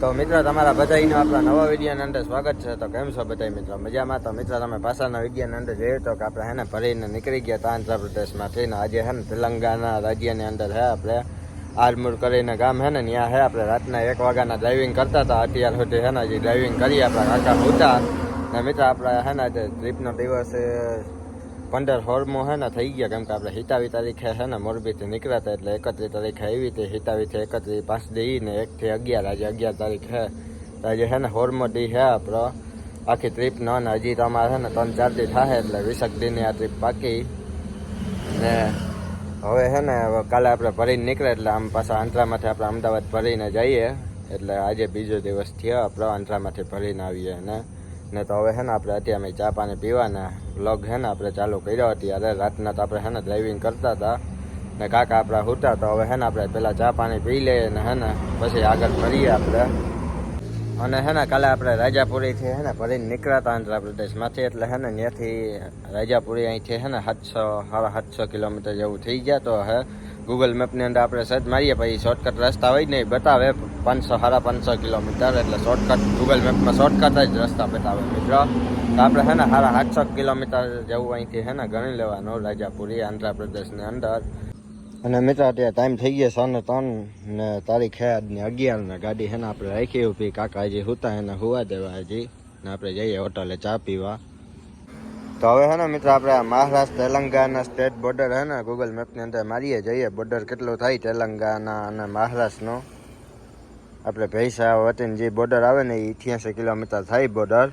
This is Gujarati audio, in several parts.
તો મિત્રો, તમારા બધાનો આપણા નવા વિજ્ઞાન અંદર સ્વાગત છે. તો કેમ છો બધા મિત્રો? મજામાં? તો મિત્રો, તમે પાછળના વિજ્ઞાન અંદર જોયું તો કે આપણે હેને ફરીને નીકળી ગયા હતા આંધ્રપ્રદેશમાંથી ને આજે હે ને તેલંગાના રાજ્યની અંદર હે આપણે આરમુર કરીને ગામ હે ને ત્યાં હે આપણે રાતના એક વાગ્યાના ડ્રાઇવિંગ કરતા હતા. અત્યાર સુધી હે ને હજી ડ્રાઇવિંગ કરી આપણા કાકા હોતા. ને મિત્રો, આપણા હે ને આજે ટ્રીપનો દિવસ પંદર હોળમો હે ને, થઈ ગયા. કેમ કે આપણે હિતાવી તારીખે હે ને, મોરબીથી નીકળ્યા એટલે એકત્રીસ તારીખે આવી હતી. હિતાવીથી એકત્રીસ, પાંચ દી ને એકથી અગિયાર. આજે અગિયાર તારીખ હે. આજે હે ને હોળમો દી હે આપણો આખી ટ્રીપ ન ને, હજી તો અમારે ને, ત્રણ ચાર દી થાય એટલે વીસક દીની આ ટ્રીપ પાકી ને હવે હે ને કાલે આપણે ભરીને નીકળે એટલે આમ પાછા આંતરામાંથી આપણે અમદાવાદ ભરીને જઈએ. એટલે આજે બીજો દિવસ થયો આપણો આંતરામાંથી ભરીને આવીએ ને. ને તો હવે હે ને આપણે અત્યારે અમે ચા પાણી પીવાના. વ્લોગ હે ને આપણે ચાલુ કર્યો ત્યારે રાતના તો આપણે હે ને ડ્રાઇવિંગ કરતા હતા. ને કાકા આપણા હોતા, તો હવે હે ને આપણે પહેલાં ચા પાણી પી લઈએ ને હે ને પછી આગળ ફરીએ આપણે. અને હે ને કાલે આપણે રાજાપુરીથી હે ને ભરીને નીકળ્યા હતા આંધ્રપ્રદેશમાંથી એટલે હે ને ત્યાંથી રાજાપુરી અહીંથી હે ને સાતસો, સાડા સાતસો કિલોમીટર જેવું થઈ ગયા તો હે ગૂગલ મેપની અંદર આપણે સર્ચ મારીએ, પછી શોર્ટકટ રસ્તા હોય ને એ બતાવે. પાંચસો, સાડા પાંચસો કિલોમીટર, એટલે શોર્ટકટ ગૂગલ મેપમાં શોર્ટકટ જ રસ્તા બતાવે. મિત્રો આપણે હે ને સારા સાતસો કિલોમીટર જવું અહીંથી હે ને, ગણી લેવાનું, રાજાપુરી, આંધ્રપ્રદેશની અંદર. અને મિત્રો, અત્યારે ટાઈમ થઈ ગયો સોને ત્રણ ને તારીખ હે આજની અગિયાર ને ગાડી હે ને આપણે રાખી ઊભી કાકા હજી હુતા એને હુવા દેવા હજી. ને આપણે જઈએ હોટલે ચા પીવા. તો હવે હે ને મિત્રો આપણે મહારાષ્ટ્ર તેલંગાના સ્ટેટ બોર્ડર હે ને ગૂગલ મેપની અંદર મારીએ જઈએ. બોર્ડર કેટલું થાય તેલંગાના અને મહારાષ્ટ્રનો? આપણે ભૈસા વતીને જે બોર્ડર આવે ને એ અઠ્યાસી કિલોમીટર થાય બોર્ડર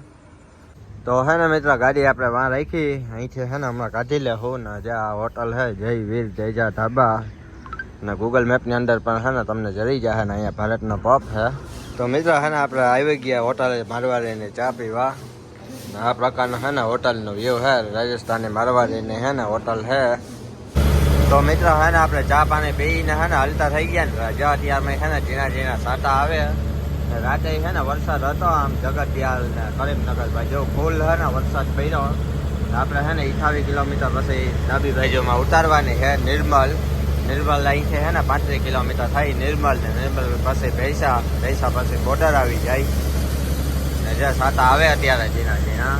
તો હે ને મિત્રો ગાડી આપણે વાં રાખી. અહીંથી હે ને હમણાં કાઢી લે હોઉં ને જે આ હોટલ હે, જય વીર જયજા ધાબા. ને ગૂગલ મેપની અંદર પણ હે ને તમને જરી જાય ને અહીંયા ભારતનો પપ હે. તો મિત્રો હે ને આપણે આવી ગયા હોટલે મારવાડીને ચા પીવા. આ પ્રકારનો હે ને હોટલનો વ્યૂ હે રાજસ્થાની મારવાડીની હે ને હોટલ હે તો મિત્રો હે ને આપણે ચા પાણી પીને હે ને હલતા થઈ ગયા ને. જો અત્યારમાં હે ને ઝીણા ઝીણા સાટા આવે. ને રાતે હે ને વરસાદ હતો આમ જગતદિયાલ ને કરીમનગર બાજુ ફૂલ હે ને વરસાદ પડ્યો. ને આપણે હે ને અઠાવીસ કિલોમીટર પછી ડાબી બાજુમાં ઉતારવાની હે નિર્મલ. નિર્મલ અહીંથી હે ને પાંત્રીસ કિલોમીટર થાય નિર્મલ ને નિર્મલ પાસે ભૈસા ભૈસા પાસે બોર્ડર આવી જાય. જે સાતા આવે અત્યારે જીના જીના.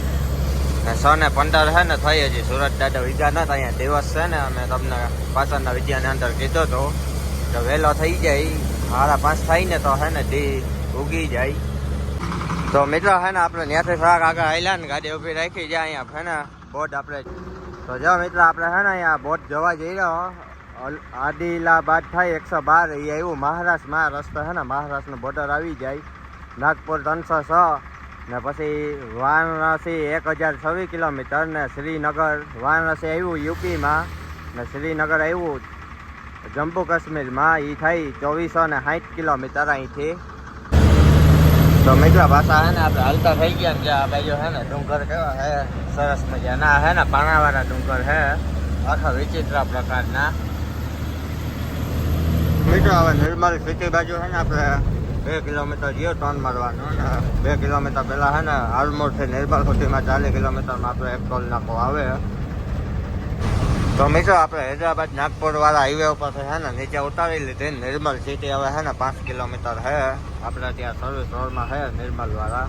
ને પંદર છે ને થઈ હજી. સુરત દાદા વિદ્યા ના અહીંયા દિવસ છે ને, અમે તમને પાછળના વિદ્યાની અંદર કીધો તો. તો વહેલો થઈ જાય, સાડા પાંચ થાય ને તો છે ને દી ઉગી જાય. તો મિત્રો છે ને, આપણે ત્યાંથી શાક આગળ આવેલા ને, ગાડી ઊભી રાખી જાય અહીંયા છે ને, બોટ આપણે. તો જો મિત્રો, આપણે છે ને અહીંયા બોટ જવા જઈ રહ્યો આદિલાબાદ થાય એકસો બાર, એ આવ્યું મહારાષ્ટ્રમાં, રસ્તો છે ને, મહારાષ્ટ્રનો બોર્ડર આવી જાય. નાગપુર ત્રણસો છ. ને પછી વારાણસી એક હજાર છવ્વીસ કિલોમીટર ને શ્રીનગર. વારાણસી આવ્યું યુપીમાં ને શ્રીનગર આવ્યું જમ્મુ કાશ્મીરમાં. એ થઈ ચોવીસો ને સાઠ કિલોમીટર અહીંથી. તો મિત્રો પાછા હે ને આપણે હાલતા થઈ ગયા ને ત્યાં બાજુ હે ને ડુંગર કેવા હે, સરસ મજાના. હે ને, પાણાવાળા ડુંગર હે. આખા વિચિત્ર પ્રકારના. મિત્રો, હવે નિર્મલ સિટી બાજુ હે ને આપણે બે કિલોમીટર ગયો ટર્ન મારવાનો. ને બે કિલોમીટર પહેલાં હે ને આલમોરથી નિર્મલ સુધીમાં ચાલીસ કિલોમીટરમાં આપણે એક ટોલ નાખો આવે. તો મિત્રો, આપણે હૈદરાબાદ નાગપુર વાળા હાઈવે ઉપર હે ને, નીચે ઉતારી લીધી. નિર્મલ સિટી હવે હે ને, પાંચ કિલોમીટર હે. આપણે ત્યાં સર્વિસ રોડમાં હે નિર્મલવાળા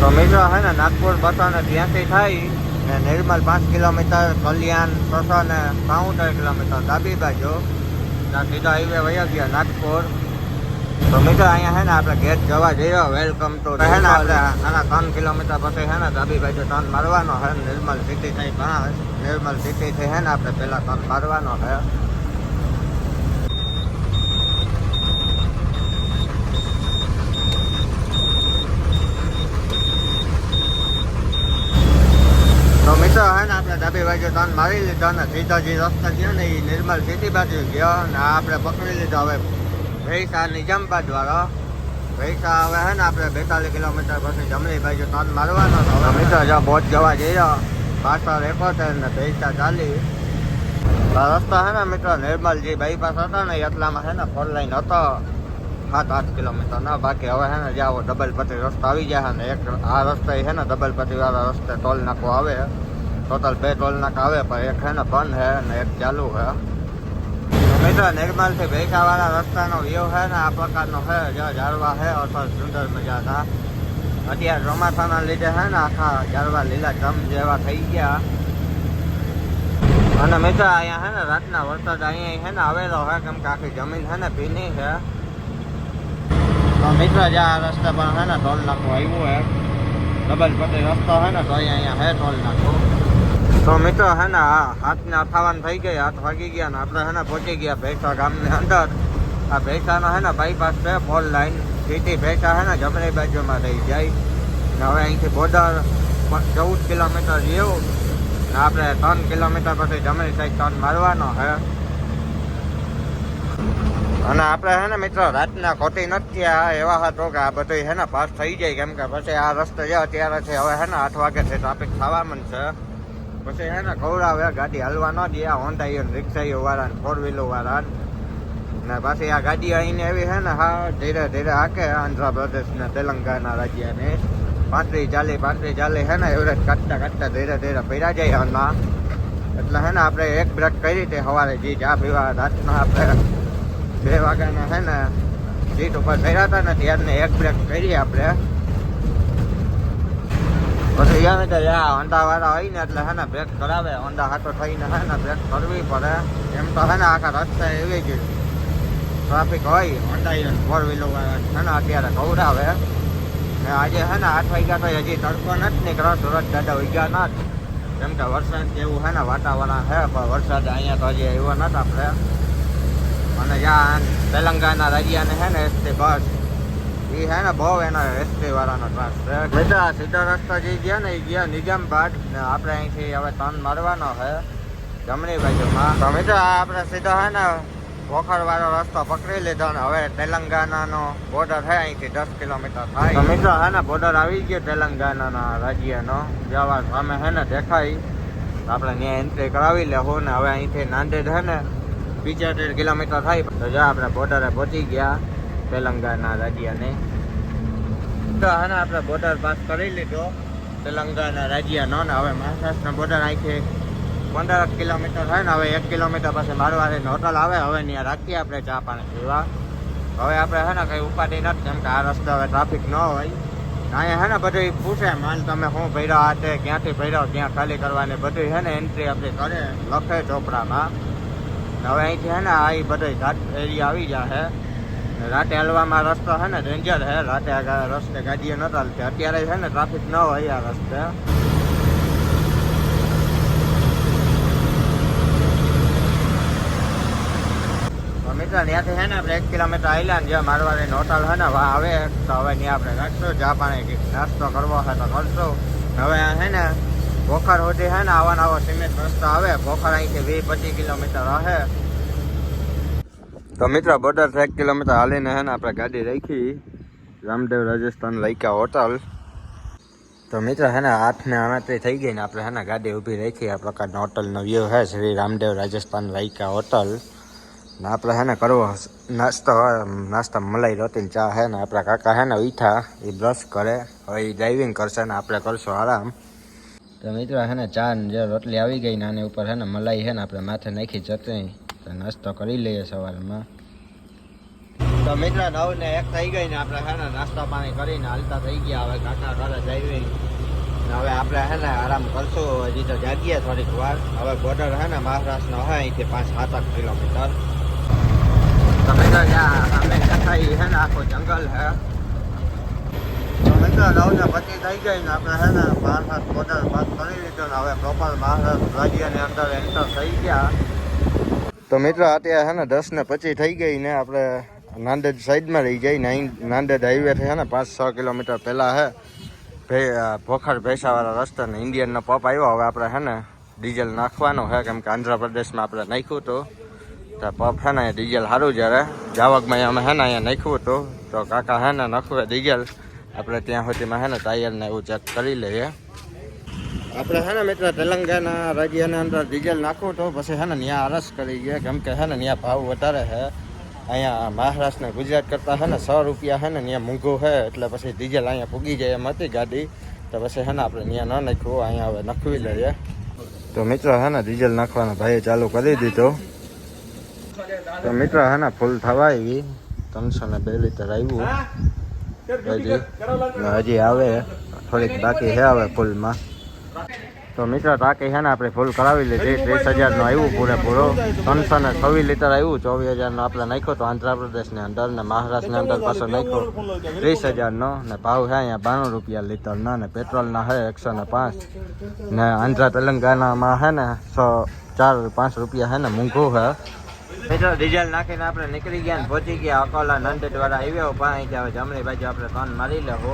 તો મિત્રો, હે ને, નાગપુર બસો ને ત્યાંથી થાય ને નિર્મલ પાંચ કિલોમીટર, કલ્યાણ છસો ને બાઉતેર કિલોમીટર ડાબી બાજુ. ત્યાં સીધા હાઈવે વયા ગયા નાગપુર. તો મિત્રો અહીંયા હે ને આપણે ગેટ જવા જઈએ વેલકમ તો હે ને આપણે આના ત્રણ કિલોમીટર પછી હે ને ડાબી બાજુ ટર્ન મારવાનો હે નિર્મલ સિટી થઈ ઘણા નિર્મલ સિટી હે ને આપણે પેલા ટર્ન મારવાનો હે. તો હે ને આપણે ડાબી બાજુ ટર્ન મારી લીધો ને સીધો જે રસ્તો ગયો ને એ નિર્મલ સિટી બાજુ ગયો ને આ આપણે પકડી લીધો હવે. ભૈસા નિજામબાદ વાળો ભૈસા હવે હે ને આપણે બેતાલીસ કિલોમીટર પછી જમણી બાજુ ટર્ન મારવાનો તો હવે મિત્રો જો બોટ જવા જઈએ પાછળ એકોતેર ને ભૈસા ચાલી. આ રસ્તો હે ને મિત્રો નિર્મલ જે બાઈપાસ હતો ને એટલામાં હે ને ફોર લાઈન હતો. સાત, આઠ કિલોમીટર ના બાકી. હવે હે ને જાઓ ડબલ પટ્ટી રસ્તો આવી જાય ને એક આ રસ્તે હે ને ડબલ પટ્ટી વાળા રસ્તે ટોલ નાકો આવે. ટોટલ બે ટોલ નાકા આવે, પણ એક હે ને બંધ હે ને એક ચાલુ હે. મિત્રો, નિર્મલથી ભેખાવાળા રસ્તાનો વ્યૂ છે ને, આ પ્રકારનો છે. જો ઝાડવા છે અથવા સુંદર મજાના અત્યારે ચોમાસાના લીધે છે ને, આખા ઝાડવા લીલા જમ જેવા થઈ ગયા. અને મિત્રો, અહીંયા છે ને, રાતના વરસાદ અહીંયા છે ને, આવેલો છે. કેમ કે આખી જમીન છે ને, ભીની છે. તો મિત્રો, જે આ રસ્તા પર છે ને, ટોલ નાખવું આવ્યું છે. ડબલ પટેલ રસ્તો છે ને, તો અહીંયા છે ટોલ નાખવું તો મિત્રો હે ને હાથને અથાવાન થઈ ગઈ, હાથ વાગી ગયા ને આપણે હે ને પહોંચી ગયા ભેસા ગામની અંદર. આ ભેસાનો હે ને બાયપાસ છે ફોર લાઈન સીટી ભેસા હે ને જમણી બાજુમાં રહી જાય. ને હવે અહીંથી બોર્ડર ચૌદ કિલોમીટર જેવું. ને આપણે ત્રણ કિલોમીટર પછી જમણી સાઈડ ટર્ન મારવાનો છે અને આપણે હે ને મિત્રો રાતના ખોટી નથી આ એવા હતો કે આ બધું હે ને પાસ થઈ જાય. કેમ કે પછી આ રસ્તો જે અત્યારે છે, હવે હે ને આઠ છે ટ્રાફિક થવા છે પછી એને ને ખવડાવે ગાડી હાલવા ન દે, આ હોન્ડા રિક્ષાઈઓ વાળા ને ફોર વ્હીલો વાળા ને. પાછી આ ગાડી અહીંને એવી છે ને, હા, ધીરે ધીરે હાકે આંધ્રપ્રદેશ ને તેલંગાના રાજ્યને. પાંત્રીસ ચાલી પાંત્રીસ ચાલી હે ને, એવરેજ કાઢતા કાઢતા ધીરે ધીરે પૈડા જાય હનમાં એટલે હે ને, આપણે એક બ્રેક કરી હતી સવારે જે ચા પીવા, રાતના આપણે બે વાગ્યાના છે ને, સીટ ઉપર કર્યા હતા ને, ત્યારને એક બ્રેક કરી આપણે. પછી ગમે તે હોન્ડા વાળા હોય ને એટલે હે ને બ્રેક કરાવે. હોન્ડા હાથો થઈને હે ને બ્રેક કરવી પડે. એમ તો હે ને આખા રસ્તા એવી જ ટ્રાફિક હોય, હોન્ડા ફોર વ્હીલર હે ને અત્યારે ખવડાવે. ને આજે હે ને આઠ વાગ્યા તો હજી તડકો નથી નીકળ્યો, સુરત દાદા ઉગ્યા ના કેમ કે વરસાદ જેવું હે ને વાતાવરણ હે, પણ વરસાદ અહીંયા તો હજી એવો નથી આપણે. અને જ્યાં તેલંગાના રાજ્યને હે ને એસટી બસ એ હે ને બહુ એનો એસટી વાળાનો ત્રાસ છે. બધા સીધા રસ્તા જે ગયા ને એ ગયા નિજામબાદ ને આપણે અહીંથી હવે તન મારવાનો છે જમણી બાજુમાં. તો મિત્રો આપણે સીધો હે ને વાળો રસ્તો પકડી લીધો ને હવે તેલંગાનાનો બોર્ડર છે અહીંથી દસ કિલોમીટર થાય. મિત્રો હે ને બોર્ડર આવી ગયો તેલંગાનાના રાજ્યનો. જવા સામે હે ને દેખાય. આપણે ત્યાં એન્ટ્રી કરાવી લેવું ને હવે અહીંથી નાંદેડ હે ને પિચોતેર કિલોમીટર થાય. તો જો આપણે બોર્ડરે પહોંચી ગયા. તેલંગાના રાજ્યને તો હે આપણે બોર્ડર પાસ કરી લીધો. તેલંગાના રાજ્યનો ને હવે મહારાષ્ટ્રના બોર્ડર અહીંથી પંદર કિલોમીટર થાય ને, હવે એક કિલોમીટર પછી મારવાડીની હોટલ આવે, હવે ત્યાં રાખીએ આપણે ચા પાણી પીવા. હવે આપણે હે ને કંઈ ઉપાધિ નથી, કેમ કે આ રસ્તે હવે ટ્રાફિક ન હોય. અહીંયા હે ને બધું પૂછે માલ તમે શું ભર્યો આ તે, ક્યાંથી ભર્યો, ક્યાં ખાલી કરવાની બધું હે ને એન્ટ્રી આપણી કરે, લખે ચોપડામાં. હવે અહીંથી હે ને આ બધો ઘાટ એરિયા આવી ને રાતે હલવામાં રસ્તો છે ને ડેન્જર હે રાતે રસ્તે ગાડીઓ ન ચાલતી. અત્યારે છે ને ટ્રાફિક ન હોય આ રસ્તે. તો ત્યાંથી હે ને આપણે એક કિલોમીટર આવેલા ને જે મારવાડી હોટલ છે ને આવે. તો હવે ત્યાં આપણે રાખશું. ચા પાણી નાસ્તો કરવો હોય તો કરશું. હવે હે ને, ભોખર સુધી હે ને આવા નવો સિમેન્ટ રસ્તો આવે. ભોખર અહીંથી વીસ પચીસ કિલોમીટર રહે. તો મિત્રો બોર્ડર એક કિલોમીટર હાલીને હે ને આપણે ગાડી રાખી. રામદેવ રાજસ્થાન લાઈકા હોટલ. તો મિત્રો, હે ને આઠ ને આણત્રીસ થઈ ગઈ ને આપણે હે ને ગાડી ઊભી રાખી. આ પ્રકારના હોટલનો વ્યૂ હે, શ્રી રામદેવ રાજસ્થાન લઈકા હોટલ. ને આપણે હે ને કરવો નાસ્તો, નાસ્તા મલાઈ, રોટીને ચા હે ને આપણા કાકા હે ને ઉઠા એ બ્રશ કરે. હવે એ ડ્રાઇવિંગ કરશે ને આપણે કરશું આરામ. તો મિત્રો, હે ને, ચા ને જે રોટલી આવી ગઈ ને આની ઉપર હે ને મલાઈ હે ને આપણે માથે નાખી ચટણી. તો નાસ્તો કરી લઈએ સવારમાં. તો મિત્ર નવ ને એક થઈ ગઈ ને આપણે હે ને નાસ્તો પાણી કરીને હાલતા થઈ ગયા. હવે કાકા ઘરે જઈ હવે આપણે હે ને આરામ કરશું. હજી તો જાગીએ થોડીક વાર. હવે બોર્ડર હે ને મહારાષ્ટ્રનો હે અહીંથી પાંચ સાત આઠ કિલોમીટર. તો મિત્ર અમે સામે હે ને આખું જંગલ હે મિત્રો નવ ને પચીસ થઈ ગઈ ને આપણે હે ને મહારાષ્ટ્ર બોર્ડર પાસ કરી લીધો ને હવે પ્રોપર મહારાષ્ટ્ર રાજ્યની અંદર એન્ટર થઈ ગયા. તો મિત્રો અત્યારે હે ને દસ ને પચીસ થઈ ગઈ ને આપણે નાંદેડ સાઈડમાં રહી જઈ ને અહીં નાંદેડ હાઈવે છે ને પાંચ છ કિલોમીટર પહેલાં હે ભોખર ભેસાવાળા રસ્તા ને ઇન્ડિયનનો પપ આવ્યો. હવે આપણે હે ને ડીઝલ નાખવાનું છે કેમ કે આંધ્રપ્રદેશમાં આપણે નાખ્યું હતું. તો પપ છે ને ડીઝલ સારું જ્યારે જાવકમાં અમે છે ને અહીંયા નાખ્યું હતું. તો કાકા છે ને નાખવું ડીઝલ. આપણે ત્યાં સુધીમાં હે ને ટાયરને એવું ચેક કરી લઈએ. આપણે છે ને મિત્ર તેલંગાના રાજ્યની અંદર ડીઝલ નાખવું તો પછી છે ને ત્યાં અરસ કરી ગયા. કેમ કે છે ને ત્યાં ભાવ વધારે છે. અહીંયા મહારાષ્ટ્ર ને ગુજરાત કરતાં છે ને સો રૂપિયા હે ને ત્યાં મોંઘું છે. એટલે પછી ડીઝલ અહીંયા પૂગી જાય એમ હતી ગાડી. તો પછી છે ને આપણે ત્યાં ન નાખવું અહીંયા હવે નખવી લઈએ. તો મિત્રો છે ને ડીઝલ નાખવાના ભાઈએ ચાલુ કરી દીધો. તો મિત્ર હે ને ફૂલ થવા આવી ત્રણસો ને બે લીટર આવ્યું. હજી હજી આવે. થોડીક બાકી છે હવે ફૂલમાં. તો મિત્ર ટાંકી છે ને આપણે ફૂલ કરાવી લીધી. ત્રીસ હજારનું આવ્યું પૂરેપૂરો. ત્રણસો ને છવ્વીસ લીટર આવ્યું ચોવીસ હજારનો આપણે નાખ્યો તો આંધ્રપ્રદેશની અંદર ને મહારાષ્ટ્રની અંદર પાછો નાખ્યો. ત્રીસ હજારનો ને ભાવ છે અહીંયા બાણું રૂપિયા લીટરના ને પેટ્રોલના છે એકસો ને પાંચ. ને આંધ્રા તેલંગાનામાં છે ને સો ચાર પાંચ રૂપિયા છે ને મોંઘું છે. મિત્રો ડીઝલ નાખીને આપણે નીકળી ગયા ને પહોંચી ગયા અકોલા નંદેડ વાળા આવ્યો પણ અહીંથી જમણી બાજુ આપણે ત્રણ મારી લેવો.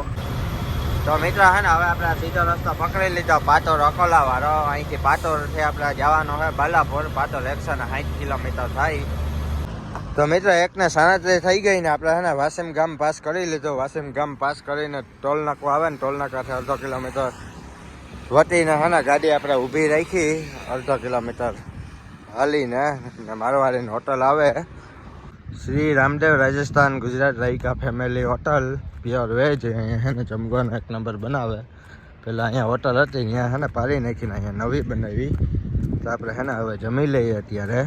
તો મિત્ર હે ને, હવે આપણે સીધો રસ્તો પકડી લીધો. પાતોર અકોલા વાળો અહીંથી પાતોરથી આપણે જવાનો હોય બાલાપુર પાતોર એકસો ને સાઠ કિલોમીટર થાય. તો મિત્ર, એકને સાડત્રીસ થઈ ગઈ ને આપણે હે ને વાસીમ ગામ પાસ કરી લીધો. વાસીમ ગામ પાસ કરીને ટોલ નાકો આવે ને, ટોલ નાકાથી અડધો કિલોમીટર વટીને હે ને ગાડી આપણે ઊભી રાખી. અડધો કિલોમીટર હાલીને મારવાડીની હોટલ આવે. Shri Ramdev Rajasthan Gujarat Raika family hotel pure veg હે જમવાનો એક નંબર બનાવે. પહેલાં અહીંયા હોટલ હતી, અહીંયા હે ને પાડી નાખીને અહીંયા નવી બનાવી. તો આપણે હે ને હવે જમી લઈએ અત્યારે.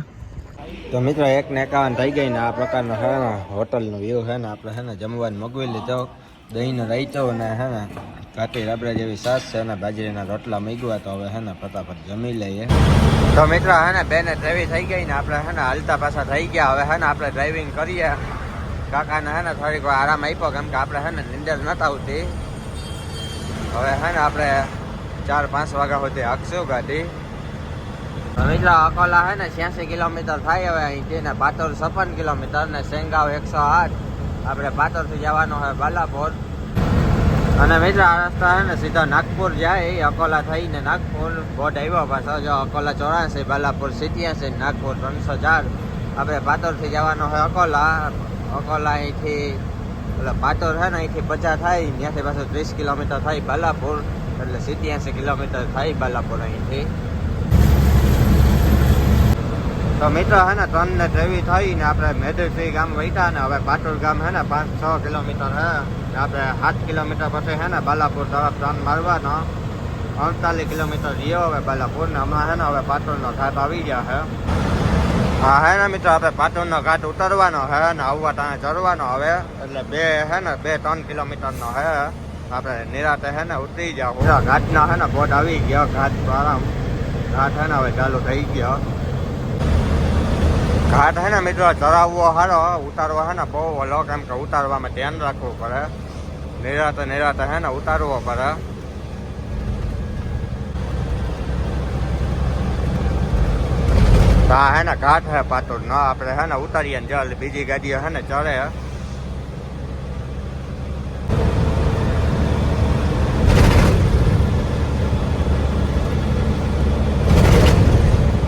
તો મિત્રો એક ને એકાવન થઈ ગઈ ને આ પ્રકારનો હે ને હોટલનો વ્યૂ હે ને આપણે હે ને જમવાનું મગવી લીધો. દહીંનો રાઈતો ને હે ને કાટી રાબડા જેવી સાસ છે અને બાજરીના રોટલા મૂકવા તો હવે હે ને ફટાફટ જમી લઈએ. તો મિત્રો હે ને બેને ડ્રાઈવી થઈ ગઈ ને આપણે હે ને હાલતા પાછા થઈ ગયા. હવે હે ને આપણે ડ્રાઇવિંગ કરીએ. કાકાને હે ને થોડીક આરામ આપ્યો કેમ કે આપણે હે ને નિંદર નતા આવતી. હવે હે ને આપણે ચાર પાંચ વાગ્યા સુધી હાંકશું ગાડી. મિત્રો અકોલા હે ને છ્યાસી કિલોમીટર થાય હવે અહીંથી ને પાતળ છપ્પન કિલોમીટર ને સેંગાવ એકસો આઠ. આપણે પાતોરથી જવાનું હોય બાલાપોર. અને મિત્ર, આ રસ્તા છે ને સીધા નાગપુર જાય અકોલા થઈને નાગપુર. બોર્ડ આવ્યો પાછો, જો અકોલા ચોરાસી, બાલાપુર સિત્યાસી, નાગપુર ત્રણસો ચાર. આપણે પાતોરથી જવાનું હોય અકોલા. અકોલા અહીંથી, એટલે પાતોર છે ને, અહીંથી પચાસ થાય, ત્યાંથી પાછું ત્રીસ કિલોમીટર થાય બાલાપુર. એટલે સિત્યાસી કિલોમીટર થાય બાલાપુર અહીંથી. તો મિત્રો, હે ને ત્રણ ને ત્રેવી થઈ ને આપણે મેદરશ્રી ગામ વૈતા ને હવે પાટોર ગામ, હે ને, પાંચ છ કિલોમીટર, હે. ને આપણે સાત કિલોમીટર પછી, હે ને, બાલાપુર તરફ ટર્ન મારવાનો. અડતાલીસ કિલોમીટર રહ્યો હવે બાલાપુર ને હમણાં, હે ને, હવે પાટોરનો ઘાટ આવી ગયા, હે. હા, હે ને, મિત્રો, આપણે પાટોરનો ઘાટ ઉતરવાનો, હે, ને આવવા ત્યાં ચડવાનો હવે. એટલે બે, હે ને, બે, ત્રણ કિલોમીટરનો, હે. આપણે નિરાતે, હે ને, ઉતરી જાવ ઘાટના, હે ને, બોટ આવી ગયો, ઘાટ આરામ ઘાટ, હે ને, હવે ચાલુ થઈ ગયો. ઘાટ હે ને મિત્રો ચડાવવો સારો ઉતારવો હે ને, બહુ ઓલો કેમ કે ઉતારવામાં ધ્યાન રાખવું પડે. નિરાતે નિરાતે હે ને, ઉતારવો પડે. હા હે ને, ઘાટ હે પાટોર ન, આપણે હે ને, ઉતારીએ ને જલ બીજી ગાડીઓ હે ને, ચડે.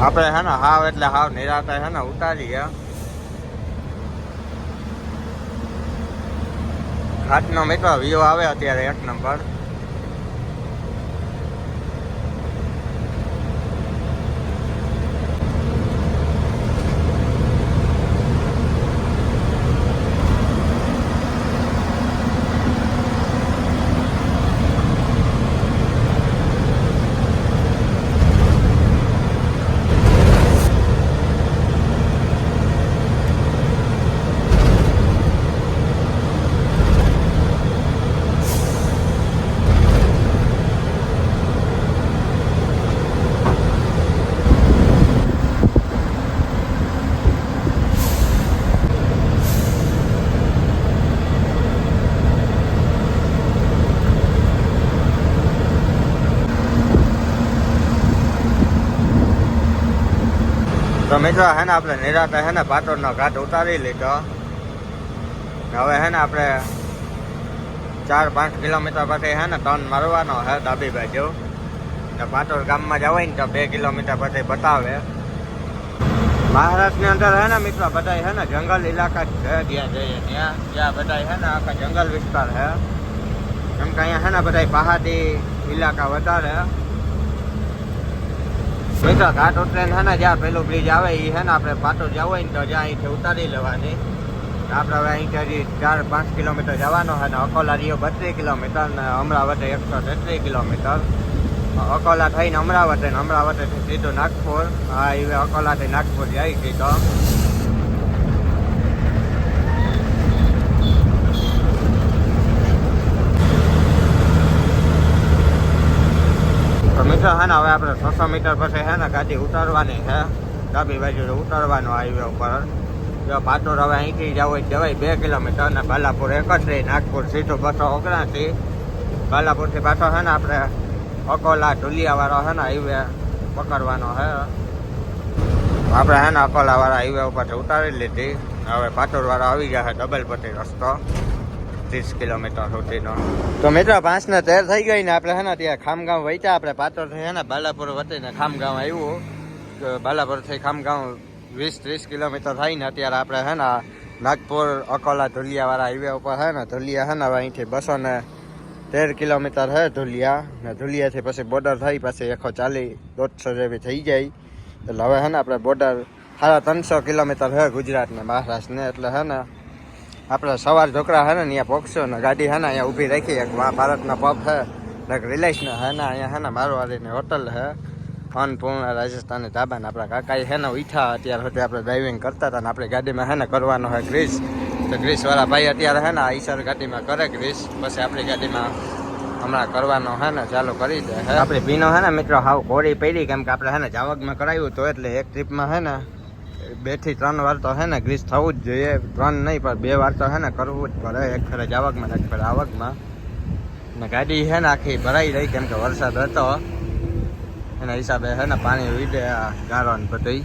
આપણે હે ને હાવ એટલે હાવ નિરાતે હે ને ઉતારીએ. ઘાટનો મિત્રો વ્યૂ આવે અત્યારે એક નંબર. તો મિત્રો હે ને આપણે નિરાતે હે ને પાટોરનો ઘાટ ઉતારી લીધો. હવે હે ને આપણે ચાર પાંચ કિલોમીટર પછી હે ને ટર્ન મારવાનો હે ડાબી બાજુ. ને પાટોર ગામમાં જવાય ને તો બે કિલોમીટર પછી બતાવે. મહારાષ્ટ્રની અંદર હે ને મિત્રો બધા હે ને જંગલ ઇલાકા છે જ્યાં જઈએ ત્યાં. જ્યાં બધા હે ને આખા જંગલ વિસ્તાર છે કેમ કે અહીંયા હે ને બધા પહાડી ઇલાકા વધારે. મિત્રો ઘાટ ઉતરેન હે ને, જ્યાં પેલું બ્રિજ આવે એ હે ને, આપણે પાટો જવું હોય ને, તો જ્યાં અહીંથી ઉતારી લેવાની. આપણે હવે અહીંથી ચાર પાંચ કિલોમીટર જવાનો છે ને, અકોલા રહ્યો બત્રીસ કિલોમીટર ને અમરાવતી એકસો તેત્રીસ કિલોમીટર. અકોલા થઈને અમરાવતી ને અમરાવતીથી સીધું નાગપુર. હા એ અકોલાથી નાગપુર જાય સીધો. મિત્રો હે ને, હવે આપણે છસો મીટર પછી હે ને ગાડી ઉતારવાની છે. ડાબી બાજુ ઉતારવાનો હાઈવે ઉપર. જો પાટોર હવે અહીંથી જવું હોય જવાય બે કિલોમીટર અને બાલાપુર એકત્રીસ નાગપુર સીધું બસો ઓગણસી. બાલાપુરથી પાછો છે ને આપણે અકોલા ઢુલિયાવાળો છે ને હાઈવે પકડવાનો છે આપણે હે ને અકોલાવાળા હાઈવે ઉપરથી ઉતારી લીધી. હવે પાટોરવાળા આવી ગયા છે ડબલ પટ્ટી રસ્તો. ત્રીસ કિલોમીટર સુધીનો. તો મિત્રો પાંચ ને તેર થઈ ગઈ ને આપણે હે ને ત્યાં ખામગામ વૈતા આપણે પાટોરથી હે ને બાલાપુર વટીને ખામગામ આવ્યું. બાલાપુરથી ખામગામ વીસ ત્રીસ કિલોમીટર થાય ને અત્યારે આપણે હે ને નાગપુર, અકોલા, ધુલિયાવાળા હાઈવે ઉપર હે ને, ધુલિયા હે ને અહીંથી બસો ને તેર કિલોમીટર હે ધુલિયા. ને ધુલિયાથી પછી બોર્ડર થઈ પછી એકસો ચાલીસ, દોઢસો જેવી થઈ જાય. એટલે હવે હે ને આપણે બોર્ડર સાડા ત્રણસો કિલોમીટર હે ગુજરાતને, મહારાષ્ટ્રને. એટલે હે ને આપણે સવાર ઢોકરા હે ને અહીંયા પોક્ષો ને ગાડી હે અહીંયા ઊભી રાખી એક ભારતના પબ હે, ને રિલાયન્સના હે ને, અહીંયા હે ને મારવાડીની હોટલ હે. અન્નપૂર્ણા રાજસ્થાની ધાબા ને આપણા કાકા હે ને ઉઠા અત્યારે સુધી આપણે ડ્રાઇવિંગ કરતા હતા ને આપણી ગાડીમાં હે ને કરવાનો હે ગ્રીસ. તો ગ્રીસ વાળા ભાઈ અત્યારે હે ને ઈશર ગાડીમાં કરે ગ્રીસ, પછી આપણી ગાડીમાં હમણાં કરવાનો હે ને, ચાલુ કરી દે આપણે ભીનો હે ને મિત્રો, હાવ કોરી પડી, કેમ કે આપણે હે ને જાવગમાં કરાવ્યું તો એટલે એક ટ્રીપમાં હે ને બેથી ત્રણ વાર તો હે ને ગ્રીસ થવું જ જોઈએ. ત્રણ નહીં, પણ બે વાર તો હે ને કરવું જ પડે. એક ફેરે આવકમાં એક ફેરે આવકમાં. ને ગાડી હે ને આખી ભરાઈ રહી, કેમ કે વરસાદ હતો. એના હિસાબે હે ને પાણી વીડે ગારો ને બધું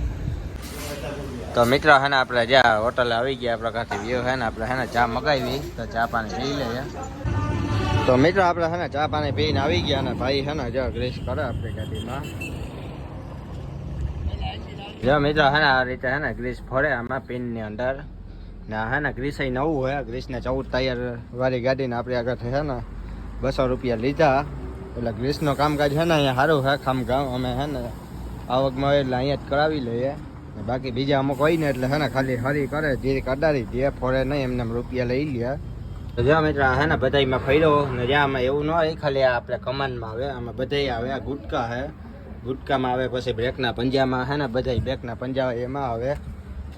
તો મિત્રો હે ને આપણે જ્યાં હોટલે આવી ગયા પ્રકારથી વ્યૂ હે ને આપણે હે ને ચા મગાવી. તો ચા પાણી પી લઈએ. તો મિત્રો આપણે હે ને ચા પાણી પીને આવી ગયા ને ભાઈ હે ને જો ગ્રીસ કરે આપણી ગાડીમાં. જો મિત્રો, હે ને, આ રીતે, હે ને, ગ્રીસ ફરે આમાં પિનની અંદર. ને હે ને, ગ્રીસ અહીં નવું હોય. ગ્રીસને ચૌદ ટાયર વાળી ગાડીને આપણે આગળ હે ને, બસો રૂપિયા લીધા. એટલે ગ્રીસનો કામકાજ છે ને, અહીંયા સારું, હે ખામગામ અમે, હે ને, આવકમાં એટલે અહીંયા જ કરાવી લઈએ. બાકી બીજા અમુક હોય ને એટલે, હે ને, ખાલી હરી કરે. જે કડારી દે, ફોડે નહીં, એમને રૂપિયા લઈ લે તો જ્યાં મિત્ર હે ને બધામાં ફર્યો. ને જ્યાં આમાં એવું ન હોય, ખાલી આપણે કમાનમાં આવે. આમાં બધા આવે, આ ગુટકા હે. ગુટકામાં આવે, પછી બ્રેકના પંજામાં હે ને બધા બ્રેકના પંજા એમાં આવે.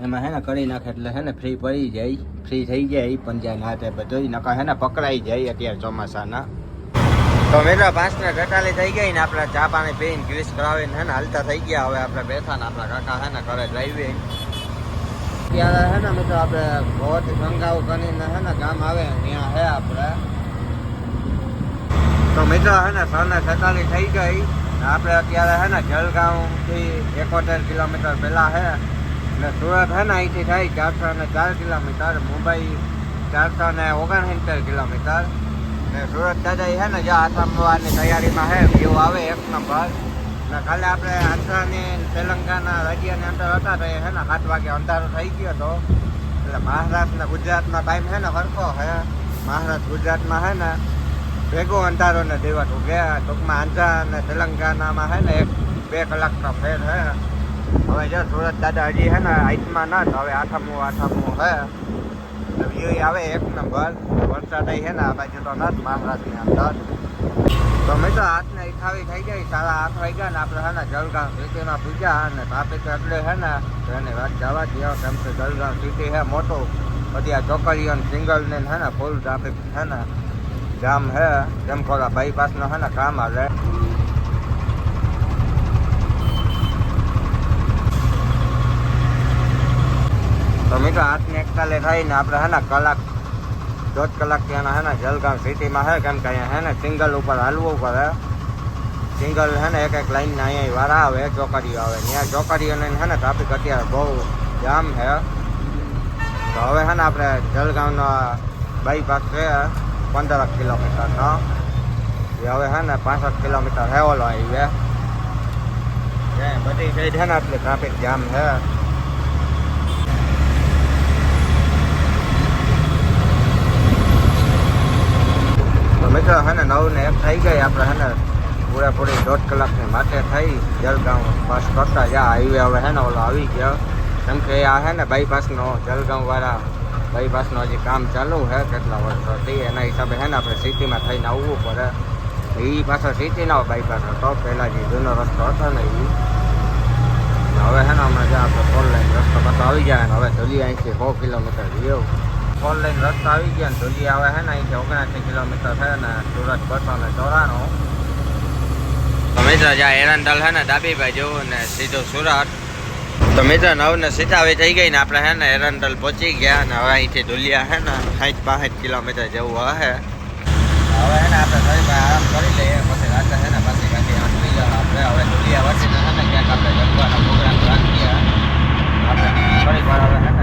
એમાં હે ને કરી નાખે એટલે હે ને ફ્રી પડી જાય ફ્રી થઈ જાય પંજાના હાથે બધું નકા હે ને પકડાઈ જાય અત્યારે ચોમાસાના. તો મિત્રો ભાસને ગટાલી થઈ ગઈ ને આપણે ચા પાણી પીને ગ્રીસ કરાવીને હે ને હાલતા થઈ ગયા. હવે આપણે બેઠા ને આપણા કાકા હે ને કરે ડ્રાઈવિંગ ત્યારે હે ને મિત્રો, આપણે ભોત ગંગાવ કરીને હે ને ગામ આવે, ત્યાં હે આપણે. તો મિત્રો, હે ને સને છેતાલીસ થઈ ગઈ. આપણે અત્યારે હે ને જલગાંવથી એકોતેર કિલોમીટર પહેલાં હે. ને સુરત હે ને અહીંથી થાય ચારસો ને ચાર કિલોમીટર, મુંબઈ ચારસો ને ઓગણસિત્તેર કિલોમીટર. ને સુરત દાદા હે ને જો આસામવાની તૈયારીમાં હે વ્યૂ આવે એક નંબર. ને કાલે આપણે આંધ્રાની તેલંગાના રાજ્યની અંદર હતા તો હે ને સાત વાગે અંધારો થઈ ગયો હતો. એટલે મહારાષ્ટ્ર ને ગુજરાતનો ટાઈમ હે ને સરખો હે. મહારાષ્ટ્ર ગુજરાતમાં હે ને ભેગો અંધારો ને દેવાતું ગયા, ટૂંકમાં આંધ્રા અને તેલંગાનામાં હે ને એક, બે કલાકનો ફેર હે. હવે જો સુરત દાદા હજી હે ને હાઈટમાં ના હવે આઠમું આઠમું હે. વ્યૂ આવે એક નંબર. વરસાદ હે ને આ બાજુ તો નથી મહારાષ્ટ્રની અંદર તો મિત્રો હાથને ઇઠાવી થઈ ગઈ, સાડા આઠ વાગ્યા ને આપણે હે ને જલગાંવ સિટીમાં પૂજા અને ટ્રાફિક એટલે હે ને એની વાત જવા દો કેમ કે જલગાંવ સિટી હે મોટું. બધી આ ચોકડીઓ સિંગલ ને હે ને ફૂલ ટ્રાફિક હે ને. જામ હે, જેમ કોલા બાઈપાસનો હે ને કામ આવે તો મિત્રો આઠને એકતાલે થઈને આપણે હે ને કલાક, દોઢ કલાક ત્યાંના હે ને જલગાંવ સિટીમાં હે, કેમ કે અહીંયા હે ને સિંગલ ઉપર હાલવું પડે. સિંગલ હે ને એક એક લાઈનના અહીંયા વાળા આવે ચોકડીઓ આવે. ત્યાં ચોકડીઓને હે ને ટ્રાફિક અત્યારે બહુ જામ હે. તો હવે હે ને આપણે જલગાંવનો બાઈપાસ છે. પંદર કિલોમીટરનો એ હવે હે ને પાસઠ કિલોમીટર હે ઓલો હાઈવે બધી સાઈડ છે ને એટલે ટ્રાફિક જામ છે તો મિત્રો હે ને નવ ને એક થઈ ગઈ આપણે હે ને પૂરેપૂરી દોઢ કલાકની માટે થઈ જલગાંવ બસ કરતા જ્યાં હાઈવે હવે હે ને ઓલો આવી ગયો કેમ કે આ હે ને બાઈપાસનો જલગાંવ વાળા બાઈપાસનું હજી કામ ચાલુ છે કેટલા વર્ષોથી એના હિસાબે હે ને આપણે સિટીમાં થઈને આવવું પડે એ પાછો સિટીનો બાઈપાસ હતો પહેલાં જે જૂનો રસ્તો હતો ને એ હવે હે ને હમણાં જ્યાં આપણે ફોર લાઈન રસ્તો પાછો આવી જાય ને હવે ધોલી અહીંથી સો કિલોમીટર ગયો ફોર લાઈન રસ્તો આવી ગયા ને ધોલી આવે છે ને અહીંથી ઓગણસી કિલોમીટર છે ને સુરત બસો ને ચોરાણું તો મિત્ર જ્યાં એરંડલ છે ને ડાબી બાજુ ને સીધું સુરત તો મિત્રો નવને સિતાવી થઈ ગઈ ને આપણે હે ને એરંડલ પહોંચી ગયા અને હવે અહીંથી ધુલિયા હે ને સાઠ પાસઠ કિલોમીટર જેવું હે હવે હે ને આપણે શરીરમાં આરામ કરી લઈએ, પછી રાતે હે ને પાછી કાંઈ આઠ થઈ આપણે હવે ધુલિયા વટીને હે ને ક્યાંક આપણે જમવાનો પ્રોગ્રામ રાખીએ આપણે ફરી વાર હવે